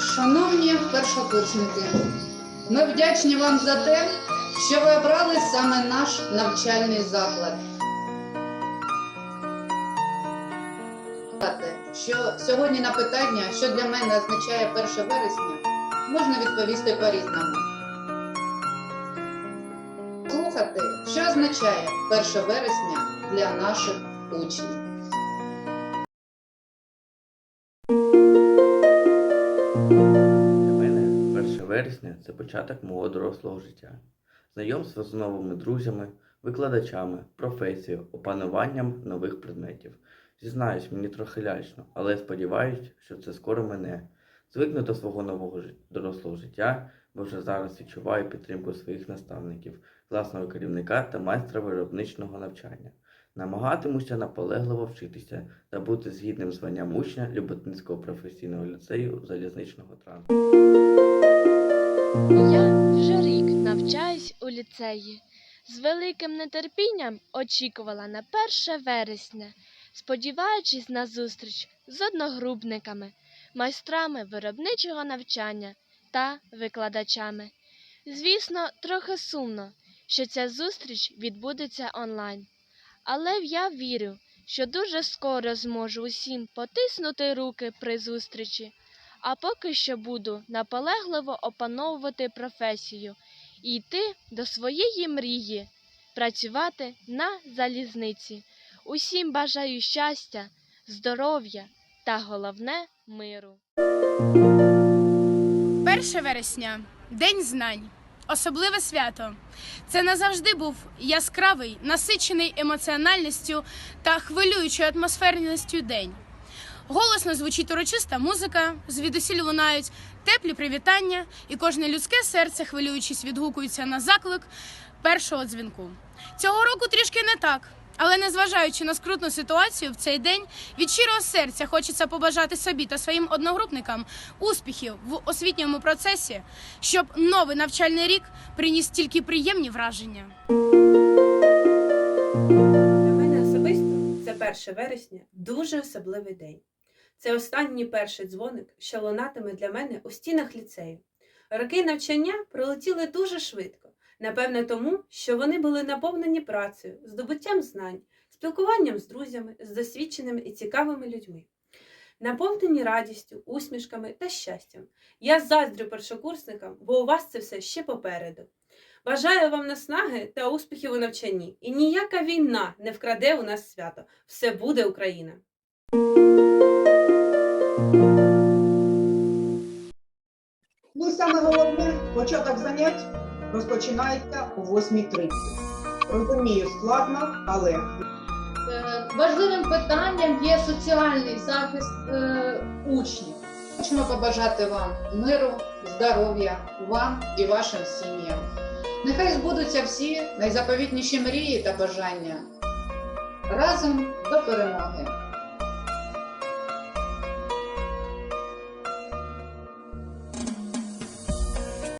Шановні першокурсники, ми вдячні вам за те, що ви обрали саме наш навчальний заклад. Що сьогодні на питання, що для мене означає 1 вересня, можна відповісти по-різному. Слухати, що означає 1 вересня для наших учнів. Вересня це початок мого дорослого життя, знайомство з новими друзями, викладачами, професією, опануванням нових предметів. Зізнаюсь, мені трохи лячно, але сподіваюсь, що це скоро мене. Звикну до свого нового дорослого життя, бо вже зараз відчуваю підтримку своїх наставників, класного керівника та майстра виробничного навчання. Намагатимуся наполегливо вчитися та бути згідним званням учня Люботинського професійного ліцею залізничного транспорту. Я вже рік навчаюсь у ліцеї. З великим нетерпінням очікувала на 1 вересня, сподіваючись на зустріч з одногрупниками, майстрами виробничого навчання та викладачами. Звісно, трохи сумно, що ця зустріч відбудеться онлайн. Але я вірю, що дуже скоро зможу усім потиснути руки при зустрічі. А поки що буду наполегливо опановувати професію і йти до своєї мрії, працювати на залізниці. Усім бажаю щастя, здоров'я та головне миру. 1 вересня День знань. Особливе свято. Це назавжди був яскравий, насичений емоціональністю та хвилюючою атмосферністю день. Голосно звучить урочиста музика, звідусіль лунають теплі привітання, і кожне людське серце, хвилюючись, відгукується на заклик першого дзвінку. Цього року трішки не так. Але незважаючи на скрутну ситуацію в цей день, від щирого серця хочеться побажати собі та своїм одногрупникам успіхів в освітньому процесі, щоб новий навчальний рік приніс тільки приємні враження. Для мене особисто це 1 вересня дуже особливий день. Це останній перший дзвоник, що лунатиме для мене у стінах ліцею. Роки навчання пролетіли дуже швидко, напевне, тому, що вони були наповнені працею, здобуттям знань, спілкуванням з друзями, з досвідченими і цікавими людьми. Наповнені радістю, усмішками та щастям. Я заздрю першокурсникам, бо у вас це все ще попереду. Бажаю вам наснаги та успіхів у навчанні. І ніяка війна не вкраде у нас свято. Все буде Україна! Ну і саме головне, початок занять розпочинається о 8.30. Розумію, складно, але Е, Важливим питанням є соціальний захист е, учнів. Хочемо побажати вам миру, здоров'я, вам і вашим сім'ям. Нехай збудуться всі найзаповітніші мрії та бажання. Разом до перемоги!